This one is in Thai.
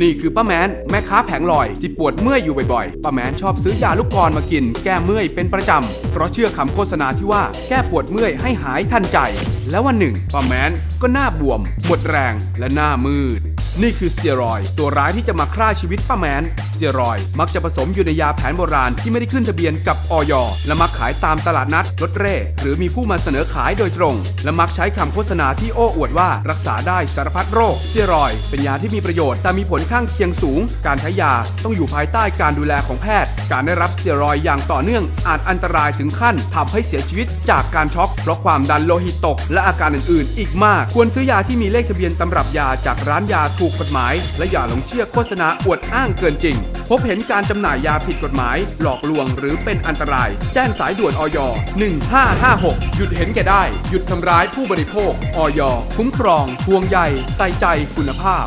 นี่คือป้าแมนแม่ค้าแผงลอยที่ปวดเมื่อยอยู่บ่อยๆ ป้าแมนชอบซื้อยาลูกกรมากิน แก้เมื่อยเป็นประจำ เพราะเชื่อคำโฆษณาที่ว่าแก้ปวดเมื่อยให้หายทันใจ แล้ววันหนึ่งป้าแมนก็หน้าบวม หมดแรงและหน้ามืด นี่คือสเตียรอยตัวร้ายที่จะมาฆ่าชีวิตป้าแมนสเตียรอยมักจะผสมอยู่ในยาแผนโบราณที่ไม่ได้ขึ้นทะเบียนกับออยและมักขายตามตลาดนัดรถเร่ หรือมีผู้มาเสนอขายโดยตรง และมักใช้คำโฆษณาที่โอ้อวดว่ารักษาได้สารพัดโรคสเตียรอยเป็นยาที่มีประโยชน์แต่มีผลข้างเคียงสูง การใช้ยาต้องอยู่ภายใต้การดูแลของแพทย์ การได้รับสเตียรอยอย่างต่อเนื่องอาจอันตรายถึงขั้นทำให้เสียชีวิตจากการช็อกเพราะความดันโลหิตตก และอาการอื่นๆ อีกมาก ควรซื้อยาที่มีเลขทะเบียนตำรับยาจากร้านยาถูกกฎหมาย และอย่าหลงเชื่อโฆษณาอวดอ้างเกินจริง พบเห็นการจำหน่ายยาผิดกฎหมาย หลอกลวงหรือเป็นอันตราย แจ้งสายด่วนออย1556 หยุดเห็นแก่ได้ หยุดทำร้ายผู้บริโภคออยคุ้มครองทวงใยใส่ใจคุณภาพ